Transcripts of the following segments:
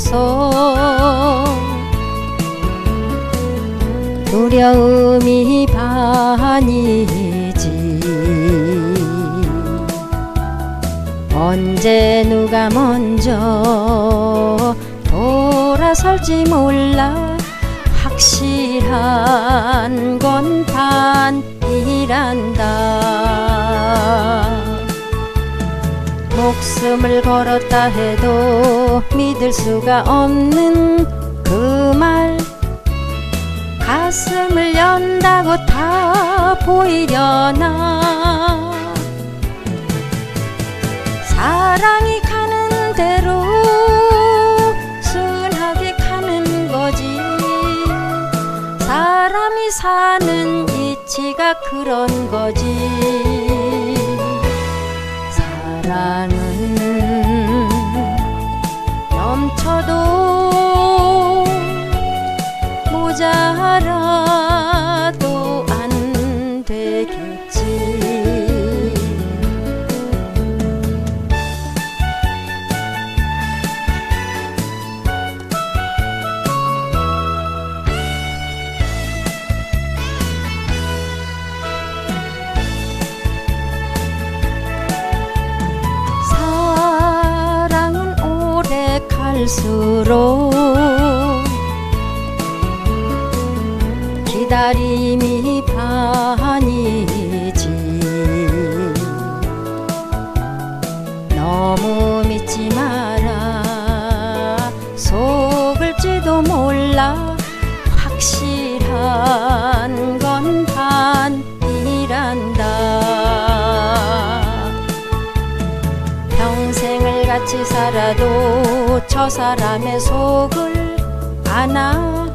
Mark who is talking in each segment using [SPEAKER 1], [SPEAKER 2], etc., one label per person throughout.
[SPEAKER 1] 없어서 두려움이 반이지. 언제 누가 먼저 돌아설지 몰라. 확실한 건 반이란다 목숨을 걸었다 해도 믿을 수가 없는 그 말. 가슴을 연다고 다 보이려나. 사랑이 가는 대로 순하게 가는 거지. 사람이 사는 이치가 그런 거지. 사랑 갈수록 기다림이 반이 같이 살아도 저 사람의 속을 아나?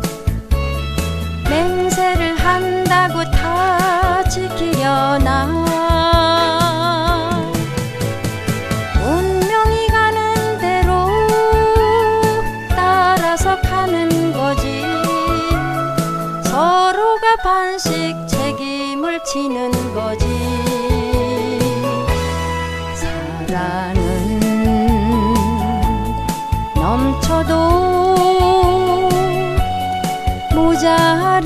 [SPEAKER 1] 맹세를 한다고 다 지키려나? 운명이 가는 대로 따라서 가는 거지. 서로가 반씩 책임을 지는 거지 넘쳐도 모자라도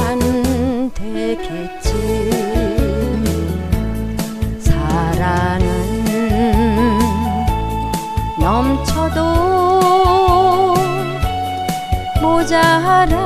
[SPEAKER 1] 안 되겠지. 사랑은 넘쳐도 모자라